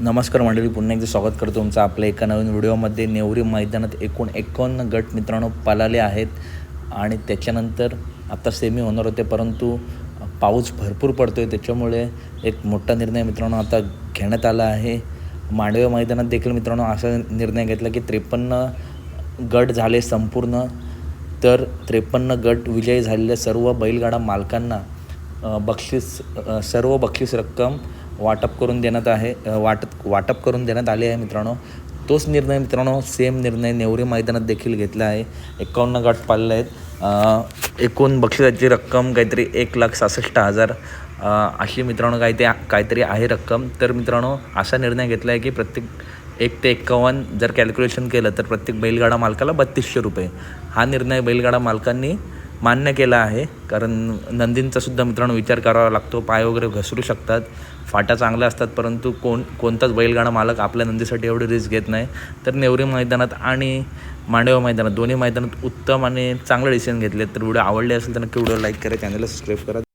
नमस्कार मंडळी पुन्हा एकदा स्वागत करतो तुमचं आपल्या एका नवीन व्हिडिओमध्ये. नेवरी मैदानात एकूण एकावन्न गट मित्रांनो पळाले आहेत आणि त्याच्यानंतर आता सेमी होणार होते परंतु पाऊस भरपूर पडतो आहे त्याच्यामुळे एक मोठा निर्णय मित्रांनो आता घेण्यात आला आहे. मांडवे मैदानात देखील मित्रांनो असा निर्णय घेतला की त्रेपन्न गट झाले संपूर्ण. तर त्रेपन्न गट विजयी झालेल्या सर्व बैलगाडा मालकांना बक्षीस सर्व बक्षीस रक्कम वाटप करून देण्यात आहे. अ, वाटप वाटप करून देण्यात आले आहे मित्रांनो. तोच निर्णय मित्रांनो सेम निर्णय नेवरी मैदानात देखील घेतला आहे. एकावन्न गट पाळले आहेत. एकूण बक्षिसाची रक्कम काहीतरी एक लाख सहासष्ट हजार अशी मित्रांनो काही ते काहीतरी आहे रक्कम. तर मित्रांनो असा निर्णय घेतला आहे की प्रत्येक एक ते एक्कावन्न जर कॅल्क्युलेशन केलं तर प्रत्येक बैलगाडा मालकाला बत्तीसशे रुपये. हा निर्णय बैलगाडा मालकांनी मान्य केला आहे. कारण नंदींचा सुद्धा मित्रांनो विचार करावा लागतो. पाय वगैरे घसरू शकतात. फाटा चांगल्या असतात परंतु कोण कोणताच बैलगाडा मालक आपल्या नंदीसाठी एवढी रिस्क घेत नाही. तर नेवरी मैदानात आणि मांडवा मैदानात दोन्ही मैदानात उत्तम आणि चांगलं डिसिजन घेतले तर व्हिडिओ आवडले असेल तर नक्की व्हिडिओ लाईक करा चॅनलला सबस्क्राईब करा.